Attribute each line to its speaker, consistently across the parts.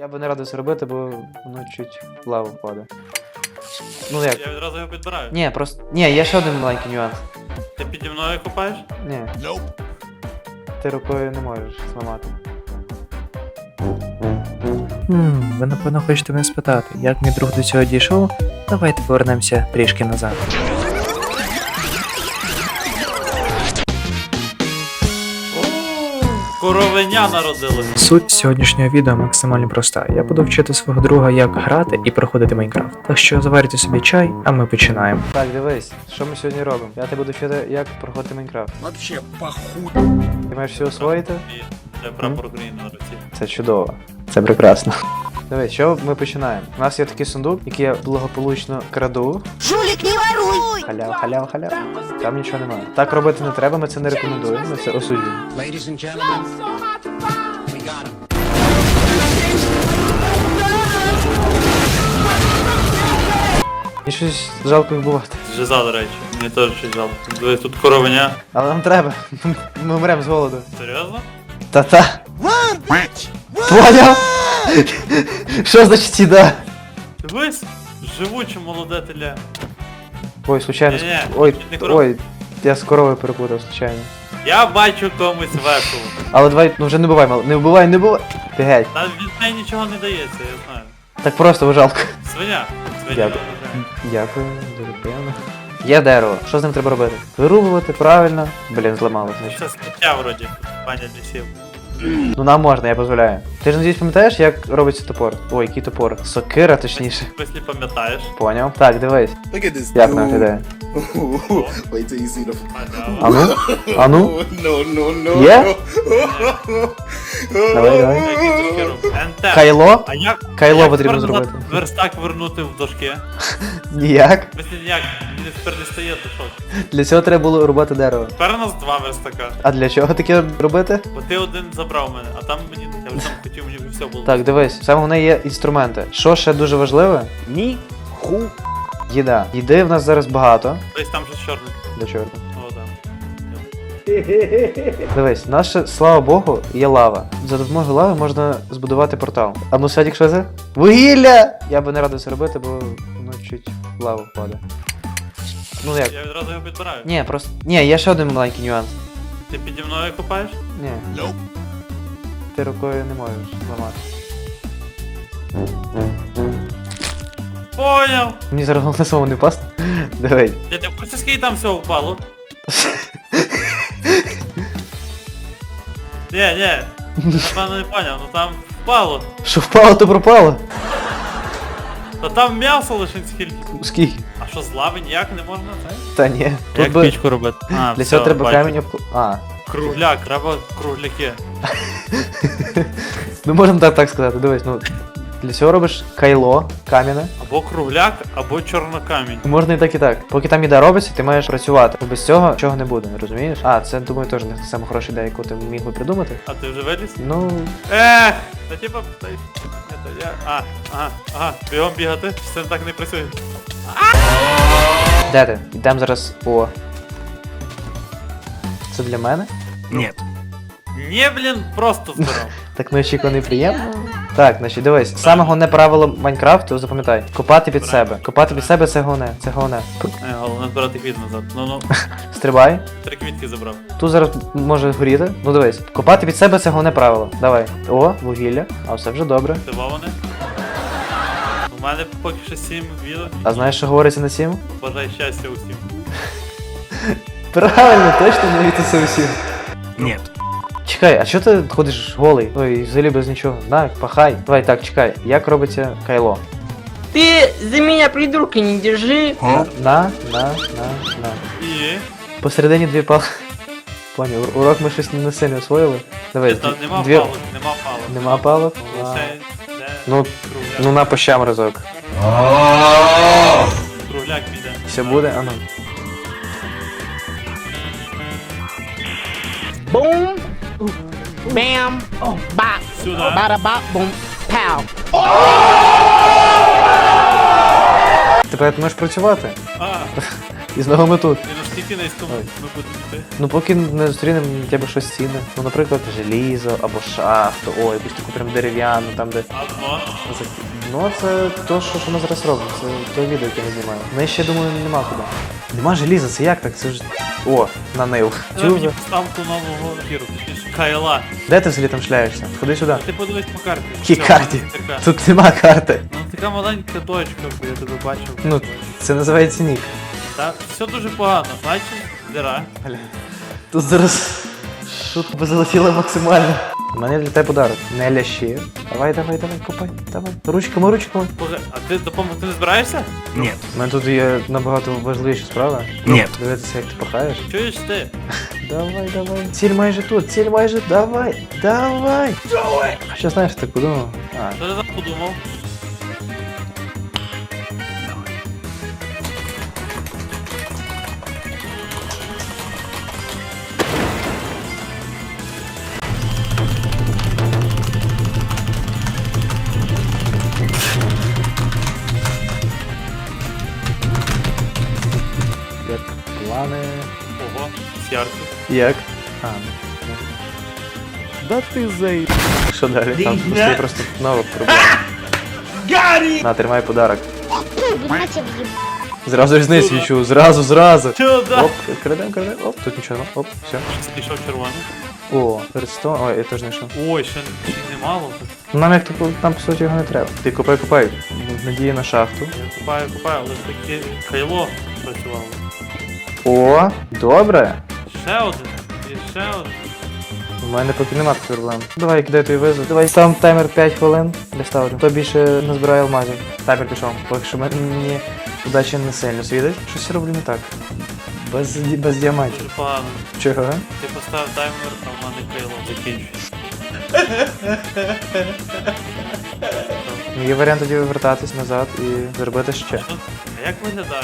Speaker 1: Я би не радив це робити, бо воно чуть в лаву впаде. Ну як?
Speaker 2: Я відразу його підбираю.
Speaker 1: Ні, просто. Ні, є ще один маленький нюанс.
Speaker 2: Ти піді мною купаєш?
Speaker 1: Ні. Ти рукою не можеш зламати.
Speaker 3: Хм, ви напевно хочете мене спитати, як мій друг до цього дійшов? Давайте повернемося трішки назад.
Speaker 2: Коровеня народили.
Speaker 3: Суть сьогоднішнього відео максимально проста. Я буду вчити свого друга, як грати і проходити Майнкрафт. Так що заварюйте собі чай, а ми починаємо.
Speaker 1: Так, дивись, що ми сьогодні робимо? Я тебе буду вчити, як проходити Майнкрафт.
Speaker 4: Вообще похуй.
Speaker 1: Ти маєш все освоїти?
Speaker 2: І Це прапор України на руці.
Speaker 1: Це чудово. Це прекрасно. Дивись, що ми починаємо? У нас є такий сундук, який я благополучно краду.
Speaker 5: Жулик, не воруй!
Speaker 1: Халява, халява, халява. Там нічого немає. Так робити не треба, ми це не рекомендуємо, ми це
Speaker 4: got him.
Speaker 1: Щось жалко вбивати.
Speaker 2: Жиза, до речі. Мені теж щось жалко. Дивись, тут коровеня.
Speaker 1: Але нам треба. Ми вмремо з голоду.
Speaker 2: Серйозно?
Speaker 1: Та-та. Поняв? Що значить сіда?
Speaker 2: Дивись! Живуче молоде теля.
Speaker 1: Ой, случайно.
Speaker 2: Ні-ні,
Speaker 1: Ой,
Speaker 2: не корова.
Speaker 1: ой, я з коровою перепутав, случайно.
Speaker 2: Я бачу комусь весело.
Speaker 1: Але давай, ну вже не бувай, мал. Не вбивай, не бувай. Ти геть.
Speaker 2: Та від неї нічого не дається, я знаю.
Speaker 1: Так просто жалко.
Speaker 2: Свиня. Свиня.
Speaker 1: Дякую. Дякую, дуже приємно. Є дерево. Що з ним треба робити? Вирубувати, правильно. Блін, зламалось, значить.
Speaker 2: Це сміття вроді, пані лісів.
Speaker 1: Ну нам можна, я дозволяю. Ти ж надіюсь пам'ятаєш, як робиться топор? Ой, який топор? Сокира, точніше.
Speaker 2: Якщо пам'ятаєш.
Speaker 1: Поняв? Так, дивись.
Speaker 6: Look at this
Speaker 1: Як нам піде?
Speaker 6: Wait till you see the.
Speaker 2: А,
Speaker 1: ну? А ну?
Speaker 6: No, no, no.
Speaker 1: Є? Давай, давай.
Speaker 2: НТ.
Speaker 1: Кайло?
Speaker 2: А як?
Speaker 1: Кайло
Speaker 2: як
Speaker 1: потрібно
Speaker 2: тепер назад
Speaker 1: зробити.
Speaker 2: Верстак вернути в дошки.
Speaker 1: Ніяк.
Speaker 2: Мислі ніяк, мені тепер не стає дошок.
Speaker 1: Для цього треба було рубати дерево.
Speaker 2: Тепер у нас два верстака.
Speaker 1: А для чого таке робити?
Speaker 2: Бо ти один забрав мене, а там мені я вже там хотів, мені все було.
Speaker 1: Так, дивись, саме головне є інструменти. Що ще дуже важливе? Ні. Ху. Їда. Їди в нас зараз багато.
Speaker 2: Десь там щось чорне.
Speaker 1: Для чорта. Дивись, ще, слава Богу, є лава. За допомогою лави можна збудувати портал. А ну Святік, що це? Вугілля! Я би не радив це робити, бо воно чуть в лаву впаде. Ну як?
Speaker 2: Я відразу його підбираю.
Speaker 1: Ні, просто. Ні, є ще один маленький нюанс.
Speaker 2: Ти піді мною копаєш?
Speaker 1: Ні. Ти рукою не можеш зламати.
Speaker 2: Поняв!
Speaker 1: Мені зараз головне самому не впасти. Давай.
Speaker 2: Я ти в скільки там всього впало? Ні, не, Напевно не поняв, ну там впало.
Speaker 1: Що впало, то пропало.
Speaker 2: Та там м'ясо лише скільки.
Speaker 1: Скільки?
Speaker 2: А що з лави ніяк не можна це?
Speaker 1: Та ні. Тут
Speaker 2: Як
Speaker 1: би...
Speaker 2: пічку робити? А,
Speaker 1: Для
Speaker 2: все,
Speaker 1: цього треба
Speaker 2: бачу.
Speaker 1: камінь обку... А.
Speaker 2: Кругляк, треба кругляки.
Speaker 1: Ну можемо так, так сказати, дивись, ну. Для цього робиш кайло, кам'яне.
Speaker 2: Або кругляк, або чорнокамінь.
Speaker 1: Можна і так, і так. Поки там їда робиться, ти маєш працювати. Бо без цього нічого не буде, розумієш? А, це думаю теж не саме хороша ідея, яку ти міг би придумати.
Speaker 2: А ти вже виліз?
Speaker 1: Ну,
Speaker 2: Ех! Та типа, та я. А, ага, ага, бігом бігати, це так не працює.
Speaker 1: де ти? Йдемо зараз по. Це для мене?
Speaker 4: Нет.
Speaker 2: Ні, блін, просто здоров.
Speaker 1: Так неочікуваний приємно. Так, значить, дивись, саме головне правило Майнкрафту, запам'ятай, копати під себе. Копати під себе це головне, це головне.
Speaker 2: Е, Головне збирати квіт назад. Ну ну,
Speaker 1: Стрибай.
Speaker 2: три квітки забрав.
Speaker 1: Тут зараз може горіти. Ну дивись, копати під себе це головне правило. Давай. О, вугілля. А все вже добре.
Speaker 2: Дивоване. У мене поки що сім відео.
Speaker 1: А знаєш, що говориться на сім?
Speaker 2: Бажай щастя усім.
Speaker 1: Правильно, точно не віти це усім.
Speaker 4: Нет.
Speaker 1: Чекай, а що ти ходиш голий? Ой, взагалі без нічого. На, пахай. Давай так, чекай. Як робиться кайло?
Speaker 5: Ты за меня придурка не держи.
Speaker 1: На, на, на, на.
Speaker 2: І.
Speaker 1: Посередині дві пал. Поняв, ур- урок ми щось не сильно освоїли. Давай,
Speaker 2: Там нема
Speaker 1: дві...
Speaker 2: палок, нема палок.
Speaker 1: Нема палок? А.
Speaker 2: Лише де
Speaker 1: Ну,
Speaker 2: кругляк.
Speaker 1: ну на пощам разок.
Speaker 2: Кругляк піде.
Speaker 1: Все буде, а ну.
Speaker 7: Bam, bop,
Speaker 2: Сюди.
Speaker 7: bada bop, boom, pow.
Speaker 1: Тепер ти можеш працювати.
Speaker 2: А,
Speaker 1: І знову ми тут.
Speaker 2: І наскільки низько ми ми будемо йти?
Speaker 1: Ну поки не зустрінемо хоча б щось цінне. Ну, наприклад, желізо або шахту, о, якусь таку прям дерев'яну, там де.
Speaker 2: А дно?
Speaker 1: Ну, це то, що, що ми зараз робимо. Це то відео, яке ми знімаємо. Ну, ще думаю, нема куди. Нема желіза, це як так? Це ж. О, на нив.
Speaker 2: Треба мені поставку нового гіру, Кайла.
Speaker 1: Де ти взагалі там шляєшся? Ходи сюди.
Speaker 2: Ти подивись по карті. Все,
Speaker 1: карті?
Speaker 2: Така.
Speaker 1: Тут нема карти.
Speaker 2: Ну така маленька точка, бо я тебе бачив.
Speaker 1: Ну, це називається нік.
Speaker 2: Так, все дуже погано, значить, дира.
Speaker 1: Тут зараз шутка залетіла максимально. У мене для тебе подарок. Не лящи. Давай, давай, давай, копай, давай. Ручками, ручками.
Speaker 2: Боже, а ти допомогти не збираєшся?
Speaker 4: Нет.
Speaker 1: У мене тут є набагато важливіші справи.
Speaker 4: Ні.
Speaker 1: Дивитися, як ти пахаєш.
Speaker 2: Чуєш ти?
Speaker 1: Давай, давай. Ціль майже тут, ціль майже. Давай, давай. Давай. А Що знаєш, ти подумав? А,
Speaker 2: Що ти там подумав? Ярки.
Speaker 1: Як? А, ну. Да ти зай. Що далі? Там пустий просто нова проблема. На, тримай подарок. Зразу різницю відчув, зразу, зразу.
Speaker 2: Сюди!
Speaker 1: Оп, крадем, крадем, оп, тут нічого оп, все.
Speaker 2: Пішов червоний.
Speaker 1: О, Редстон, ой, я теж знайшов.
Speaker 2: Ой, ще, ще й немало.
Speaker 1: Нам як то нам по суті його не треба. Ти купай, купай. Надія на шахту.
Speaker 2: Я купаю, купаю, але таке кайло працювало.
Speaker 1: О, добре.
Speaker 2: Ще один. І ще один.
Speaker 1: У мене поки нема таких проблем. Давай, кидай той визов. Давай став таймер 5 хвилин. Де ставлю. Хто більше не збирає алмазів. Таймер пішов. Поки що мені удача не сильно світить. Щось я роблю не так. Без, без діамантів.
Speaker 2: Дуже погано.
Speaker 1: Чого?
Speaker 2: Ти поставив таймер, а в мене кайло закінчується.
Speaker 1: Ну, Є варіант тоді вертатись назад і зробити ще.
Speaker 2: А як виглядає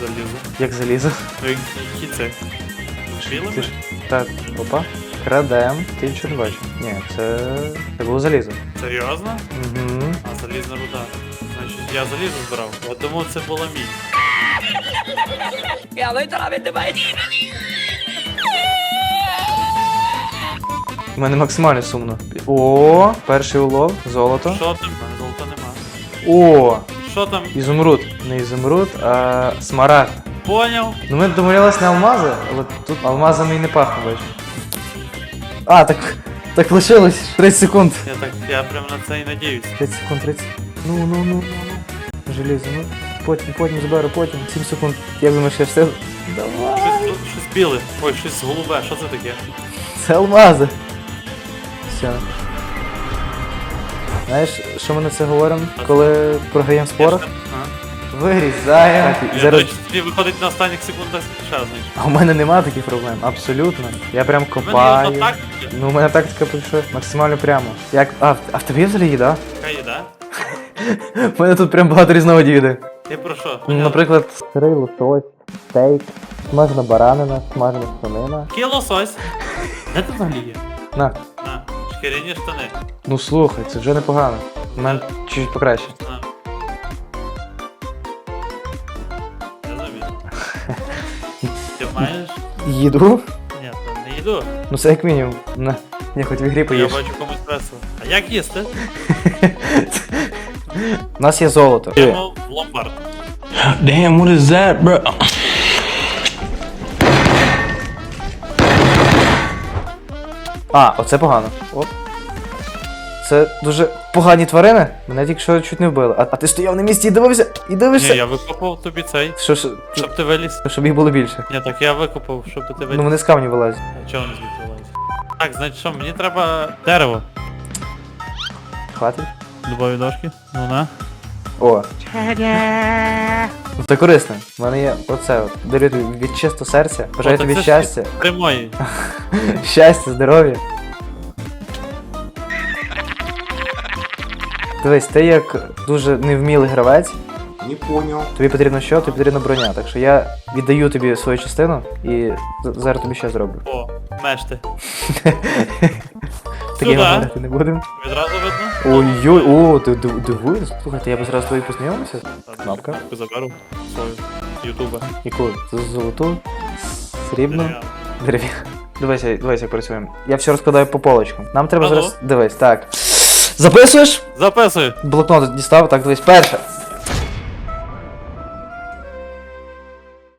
Speaker 2: залізо?
Speaker 1: Як залізо.
Speaker 2: Ну, як- які це? Білими?
Speaker 1: Ти ж. Так, опа. Крадем. Ти нічого не бачиш. Ні, це. Це було залізо.
Speaker 2: Серйозно?
Speaker 1: Угу.
Speaker 2: А, залізна руда. Значить, я залізо збирав. Я думав, це була мідь.
Speaker 1: У мене максимально сумно. О, перший улов, золото.
Speaker 2: Що там? Золота нема.
Speaker 1: О,
Speaker 2: Що там?
Speaker 1: ізумруд. Не ізумруд, а смарагд.
Speaker 2: Поняв?
Speaker 1: Ну ми домовлялись на алмази, але тут алмазами і не пахне, бачиш. А, так. Так лишилось 30 секунд.
Speaker 2: Я так, я прям на це і надіюсь.
Speaker 1: 30 секунд, 30. Ну, ну, ну, ну, ну. Желізо, ну. Потім, потім зберу, потім. 7 секунд. Як думаєш, я встиг? Давай.
Speaker 2: Щось, щось біле. Ой, щось голубе. Що це таке?
Speaker 1: Це алмази. Все. Знаєш, що ми на це говоримо, коли програємо в спорах? Вирізаємо.
Speaker 2: Я,
Speaker 1: Зараз...
Speaker 2: тобі виходить на останніх секундах ще знаєш.
Speaker 1: А у мене нема таких проблем, абсолютно. Я прям
Speaker 2: У мене є
Speaker 1: копаю.
Speaker 2: тактика.
Speaker 1: Ну, у мене тактика пише максимально прямо. Як. А, а в тебе є взагалі їда?
Speaker 2: Яка їда?
Speaker 1: У мене тут прям багато різновидів їди.
Speaker 2: Ти про що?
Speaker 1: Ну, наприклад, сирий лосось, стейк, смажена баранина, смажена свинина.
Speaker 2: Який лосось? Де ти взагалі є?
Speaker 1: На.
Speaker 2: На, шкіряні штани.
Speaker 1: Ну слухай, це вже непогано. У мене чуть покраще.
Speaker 2: На.
Speaker 1: Їду?
Speaker 2: Ні, та не їду.
Speaker 1: Ну це як мінімум. На. Я хоч в ігрі
Speaker 2: Я бачу комусь весело. А як їсти?
Speaker 1: У нас є золото.
Speaker 2: Йдемо в ломбард.
Speaker 4: Damn, what is that, bro?
Speaker 1: А, оце погано. Оп. Це дуже погані тварини. Мене тільки що чуть не вбили. А, а ти стояв на місці і дивився, і
Speaker 2: Ні,
Speaker 1: дивишся.
Speaker 2: я викопав тобі цей,
Speaker 1: Що ж,
Speaker 2: щоб ти виліз.
Speaker 1: щоб їх було більше.
Speaker 2: Ні, так я викопав, щоб ти
Speaker 1: Ну вони з камню вилазять.
Speaker 2: А Чого вони звідти вилазять? Так, значить що, мені треба дерево.
Speaker 1: Хватить?
Speaker 2: Дубові дошки. Ну на.
Speaker 1: О. Ну, Це корисне. У мене є оце от. Дарю тобі від чисто серця. Бажаю тобі щастя.
Speaker 2: Прямої.
Speaker 1: Щастя, здоров'я. Дивись, ти як дуже невмілий гравець,
Speaker 6: Не понял.
Speaker 1: тобі потрібно що? Тобі потрібна броня. Так що я віддаю тобі свою частину і зараз тобі ще зроблю.
Speaker 2: О, мешти.
Speaker 1: Таке говорити не будемо.
Speaker 2: Відразу видно?
Speaker 1: Ой-ой, о, ти див- дивуєш? Слухайте, я б зразу твої познайомився. Кнопка.
Speaker 2: Заберу. Свою. Ютуба.
Speaker 1: Яку? Золоту? Срібну? Дерев'яну. Дивися, дивись, як працюємо. Я все розкладаю по полочкам. Нам треба зараз. Дивись, так. Записуєш?
Speaker 2: Записую.
Speaker 1: Блокнот дістав, так дивись. Перше.